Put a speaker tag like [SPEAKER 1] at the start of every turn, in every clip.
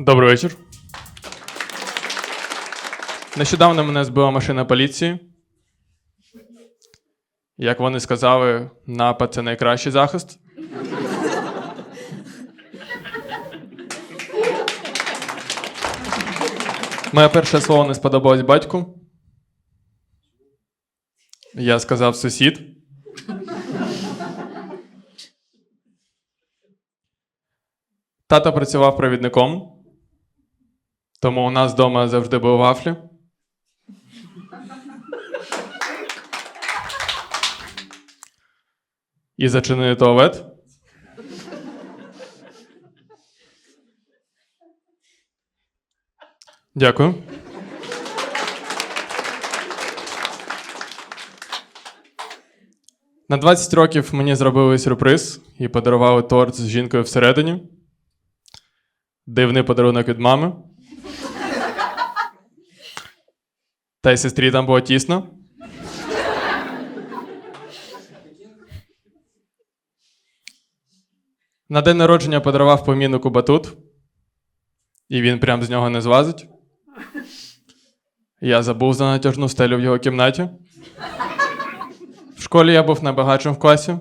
[SPEAKER 1] Добрий вечір. Нещодавно мене збила машина поліції. Як вони сказали, напад це найкращий захист. Моє перше слово не сподобалось батьку. Я сказав сусід. Тато працював провідником, тому у нас вдома завжди були вафлі. І зачинений туалет. Дякую. На 20 років мені зробили сюрприз і подарували торт з жінкою всередині. Дивний подарунок від мами. Та й сестрі там було тісно. На день народження подарував поміннику батут, і він прям з нього не злазить. Я забув за натяжну стелю в його кімнаті. В школі я був найбагатшим в класі,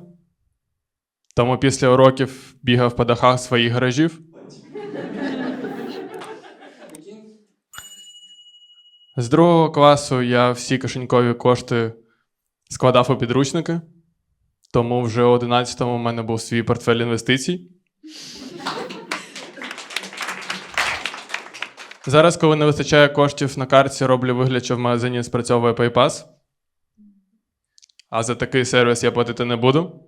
[SPEAKER 1] тому після уроків бігав по дахах своїх гаражів. З другого класу я всі кишенькові кошти складав у підручники, тому вже у 11-му в мене був свій портфель інвестицій. Зараз, коли не вистачає коштів на карті, роблю вигляд, що в магазині спрацьовує PayPass. А за такий сервіс я платити не буду.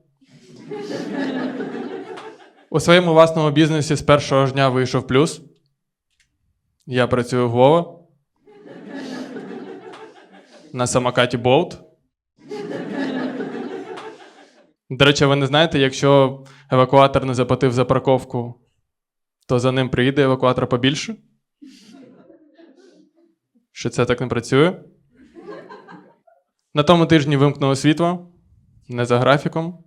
[SPEAKER 1] У своєму власному бізнесі з першого ж дня вийшов плюс. Я працюю в Вова на самокаті Bolt. До речі, ви не знаєте, якщо евакуатор не заплатив за парковку, то за ним приїде евакуатор побільше? Що це так не працює? На тому тижні вимкнуло світло, не за графіком.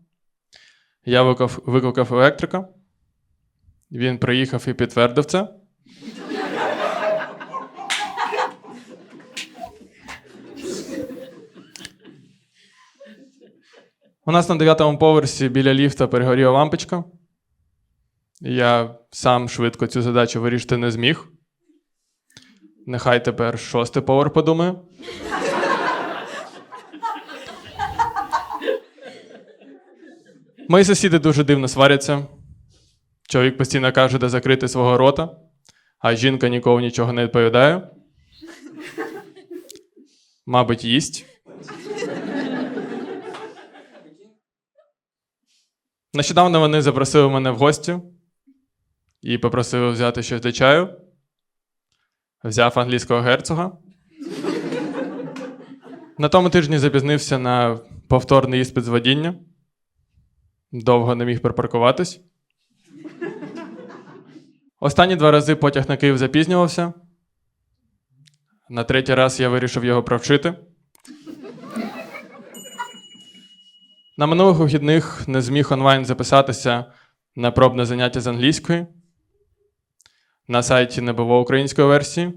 [SPEAKER 1] Я викликав електрика. Він приїхав і підтвердив це. У нас на дев'ятому поверсі біля ліфта перегоріла лампочка. Я сам швидко цю задачу вирішити не зміг. Нехай тепер шостий поверх подумає. Мої сусіди дуже дивно сваряться. Чоловік постійно каже, де закрити свого рота, а жінка ніколи нічого не відповідає. Мабуть, їсть. Нещодавно вони запросили мене в гості і попросили взяти щось для чаю. Взяв англійського герцога. На тому тижні запізнився на повторний іспит з водіння. Довго не міг припаркуватись. Останні два рази потяг на Київ запізнювався. На третій раз я вирішив його провчити. На минулих вихідних не зміг онлайн записатися на пробне заняття з англійської. На сайті не було української версії.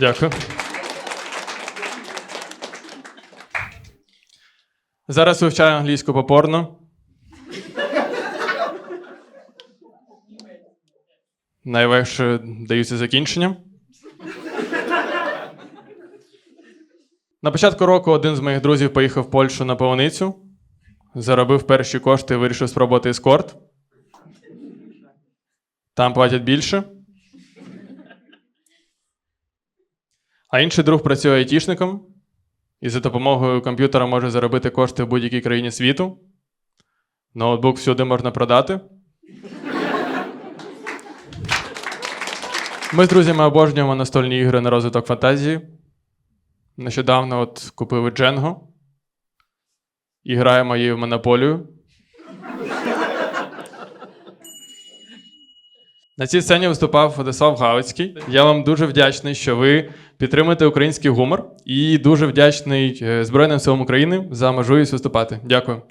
[SPEAKER 1] Дякую. Зараз вивчаю англійську попорно. Найлегше даються закінчення. На початку року один з моїх друзів поїхав в Польщу на полуницю, заробив перші кошти і вирішив спробувати ескорт. Там платять більше. А інший друг працює айтішником і за допомогою комп'ютера може заробити кошти в будь-якій країні світу. Ноутбук всюди можна продати. Ми з друзями обожнюємо настольні ігри на розвиток фантазії. Нещодавно от купили Дженго і граємо її в монополію. На цій сцені виступав Владислав Галицький. Я вам дуже вдячний, що ви підтримуєте український гумор і дуже вдячний е, Збройним силам України за можливість виступати. Дякую.